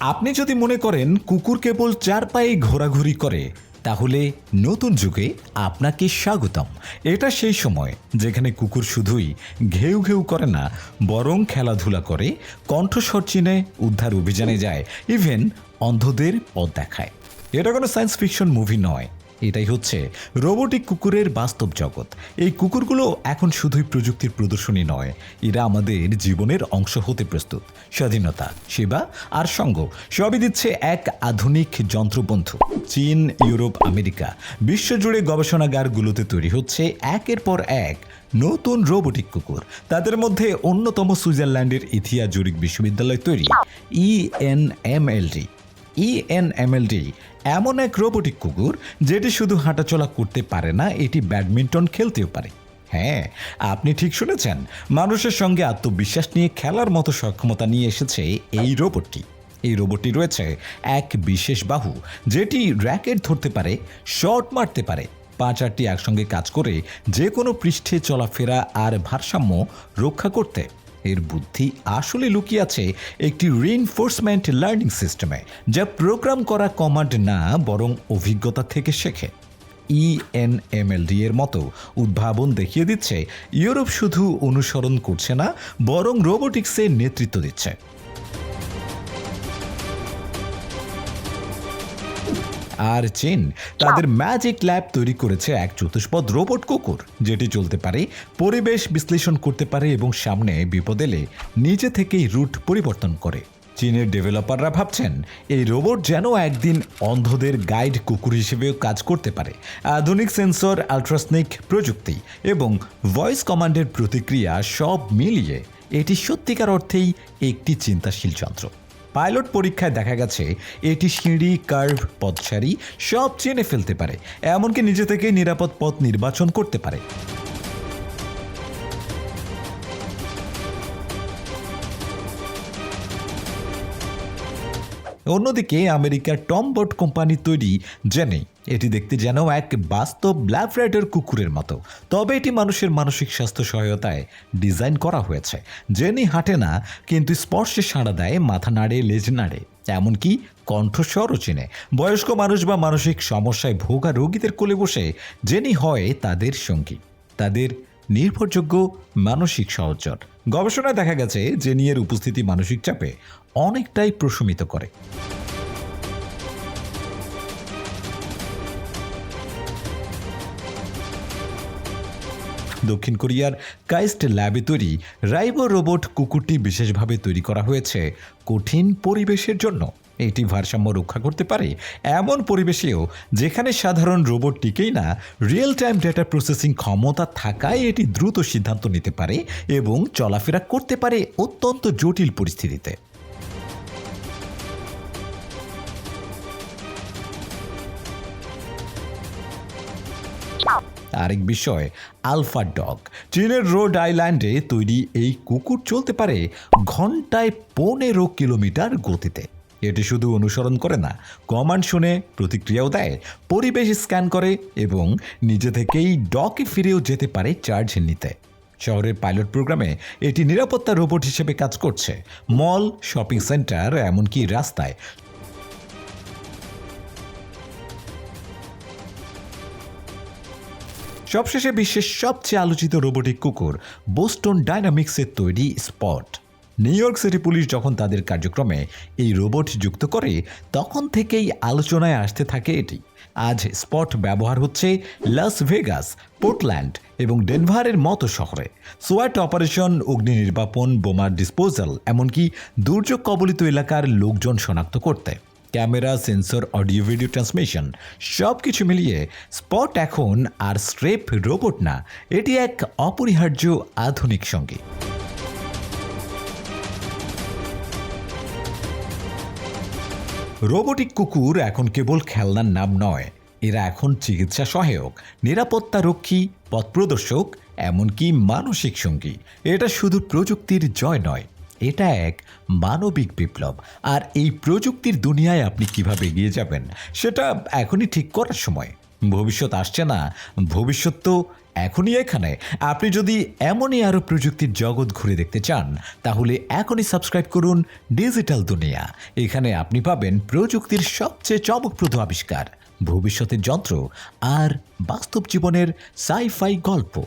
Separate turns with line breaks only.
আপনি যদি মনে করেন কুকুর কেবল চার পায়ে ঘোরাঘুরি করে, তাহলে নতুন যুগে আপনাকে স্বাগতম। এটা সেই সময় যেখানে কুকুর শুধুই ঘেউ ঘেউ করে না, বরং খেলাধুলা করে, কণ্ঠস্বর চিনে, উদ্ধার অভিযানে যায় ইভেন অন্ধদের পথ দেখায়। এটা কোনো সায়েন্স ফিকশন মুভি নয়। এটাই হচ্ছে রোবোটিক কুকুরের বাস্তব জগৎ। এই কুকুরগুলো এখন শুধুই প্রযুক্তির প্রদর্শনী নয়, এরা আমাদের জীবনের অংশ হতে প্রস্তুত। স্বাধীনতা, সেবা আর সঙ্গ, সবই দিচ্ছে এক আধুনিক যন্ত্রবন্ধু। চীন, ইউরোপ, আমেরিকা, বিশ্বজুড়ে গবেষণাগারগুলোতে তৈরি হচ্ছে একের পর এক নতুন রোবোটিক কুকুর। তাদের মধ্যে অন্যতম সুইজারল্যান্ডের ইথিয়া জুরিক বিশ্ববিদ্যালয় তৈরি E ইএনএমএলডি ইএনএমএলডি এমন এক রোবোটিক কুকুর যেটি শুধু হাঁটাচলা করতে পারে না, এটি ব্যাডমিন্টন খেলতেও পারে। হ্যাঁ আপনি ঠিক শুনেছেন, মানুষের সঙ্গে আত্মবিশ্বাস নিয়ে খেলার মতো সক্ষমতা নিয়ে এসেছে এই রোবটটি এই রোবটটি রয়েছে এক বিশেষ বাহু, যেটি র্যাকেট ধরতে পারে শট মারতে পারে। পাঁচ আটটি একসঙ্গে কাজ করে যে কোনো পৃষ্ঠে চলাফেরা আর ভারসাম্য রক্ষা করতে। এর বুদ্ধি আসলে লুকিয়ে আছে একটি রিইনফোর্সমেন্ট লার্নিং সিস্টেমে যা প্রোগ্রাম করা কমান্ড না, বরং অভিজ্ঞতা থেকে শেখে। E ইএনএমএলডি এর মতো উদ্ভাবন দেখিয়ে দিচ্ছে, ইউরোপ শুধু অনুসরণ করছে না, বরং রোবোটিক্সের নেতৃত্ব দিচ্ছে। আর চেন তাদের ম্যাজিক ল্যাব তৈরি করেছে এক চতুষ্পদ রোবট কুকুর যেটি চলতে পারে পরিবেশ বিশ্লেষণ করতে পারে এবং সামনে বিপদ এলে নিজে থেকেই রুট পরিবর্তন করে। চীনের ডেভেলপাররা ভাবছেন এই রোবট যেন একদিন অন্ধদের গাইড কুকুর হিসেবেও কাজ করতে পারে। আধুনিক সেন্সর আলট্রাসনিক প্রযুক্তি এবং ভয়েস কমান্ডের প্রতিক্রিয়া সব মিলিয়ে এটি সত্যিকার অর্থেই একটি চিন্তাশীল যন্ত্র। পাইলট পরীক্ষায় দেখা গেছে, এটি সিঁড়ি, কার্ভ পথসারি সব চেনে ফেলতে পারে, এমনকি নিজে থেকে নিরাপদ পথ নির্বাচন করতে পারে। অন্যদিকে আমেরিকার টম টমবট কোম্পানি তৈরি জেনে এটি দেখতে যেন এক বাস্তব ল্যাবরেটর কুকুরের মতো। তবে এটি মানুষের মানসিক স্বাস্থ্য সহায়তায় ডিজাইন করা হয়েছে। জেনি হাঁটে না, কিন্তু স্পর্শে সাড়া দেয় মাথা নাড়ে, লেজ নাড়ে। এমনকি কণ্ঠস্বরও চেনে। বয়স্ক মানুষ বা মানসিক সমস্যায় ভোগা রোগীদের কোলে বসে জেনি হয় তাদের সঙ্গী। তাদের নির্ভরযোগ্য, মানসিক সহচর। গবেষণায় দেখা গেছে যে জেনিয়ের উপস্থিতি মানসিক চাপে অনেকটাই প্রশমিত করে। দক্ষিণ কোরিয়ার কাইস্ট ল্যাবে তৈরি রাইবো রোবট কুকুরটি বিশেষভাবে তৈরি করা হয়েছে কঠিন পরিবেশের জন্য। এটি ভারসাম্য রক্ষা করতে পারে এমন পরিবেশেও যেখানে সাধারণ রোবট টিকেই না রিয়েল টাইম ডেটা প্রসেসিং ক্ষমতা থাকায় এটি দ্রুত সিদ্ধান্ত নিতে পারে এবং চলাফেরা করতে পারে অত্যন্ত জটিল পরিস্থিতিতে। আরেক বিষয়, আলফা ডগ। চীনের রোড আইল্যান্ডে তৈরি এই কুকুর চলতে পারে ঘন্টায় পনেরো কিলোমিটার গতিতে। এটি শুধু অনুসরণ করে না, কমান্ড শুনে প্রতিক্রিয়াও দেয়, পরিবেশ স্ক্যান করে এবং নিজে থেকেই ডকে ফিরেও যেতে পারে চার্জ নিতে। শহরের পাইলট প্রোগ্রামে এটি নিরাপত্তা রোবট হিসেবে কাজ করছে, মল, শপিং সেন্টার, এমনকি রাস্তায়। সবশেষে বিশ্বের সবচেয়ে আলোচিত রোবোটিক কুকুর, বোস্টন ডাইনামিক্সের তৈরি Spot. New York City police যখন তাদের কার্যক্রমে এই রোবট যুক্ত করে, তখন থেকেই আলোচনায় আসতে থাকে এটি। আজ স্পট ব্যবহার হচ্ছে লাস ভেগাস, পোর্টল্যান্ড এবং ডেনভারের মতো শহরে। সোয়াট অপারেশন, অগ্নি নির্বাপন, বোমার ডিসপোজাল, এমনকি দুর্যোগ কবলিত এলাকার লোকজন শনাক্ত করতে। Camera, sensor, audio, video transmission সব কিছু মিলিয়ে স্পট এখন আর স্ট্রেপ রোবট না, এটি এক অপরিহার্য আধুনিক সঙ্গী। রোবোটিক কুকুর এখন কেবল খেলনার নাম নয়। এরা এখন চিকিৎসা সহায়ক, নিরাপত্তা রক্ষী, পথ প্রদর্শক, এমনকি মানসিক সঙ্গী। এটা শুধু প্রযুক্তির জয় নয়, এটা এক মানবিক বিপ্লব। আর এই প্রযুক্তির দুনিয়ায় আপনি কীভাবে এগিয়ে যাবেন, সেটা এখনই ঠিক করার সময়। ভবিষ্যৎ আসছে না, ভবিষ্যৎ তো এখনই এখানে। আপনি যদি এমনই আরও প্রযুক্তির জগৎ ঘুরে দেখতে চান, তাহলে এখনই সাবস্ক্রাইব করুন ডিজিটাল দুনিয়া। এখানে আপনি পাবেন প্রযুক্তির সবচেয়ে চমকপ্রদ আবিষ্কার, ভবিষ্যতের যন্ত্র আর বাস্তব জীবনের সাইফাই গল্প।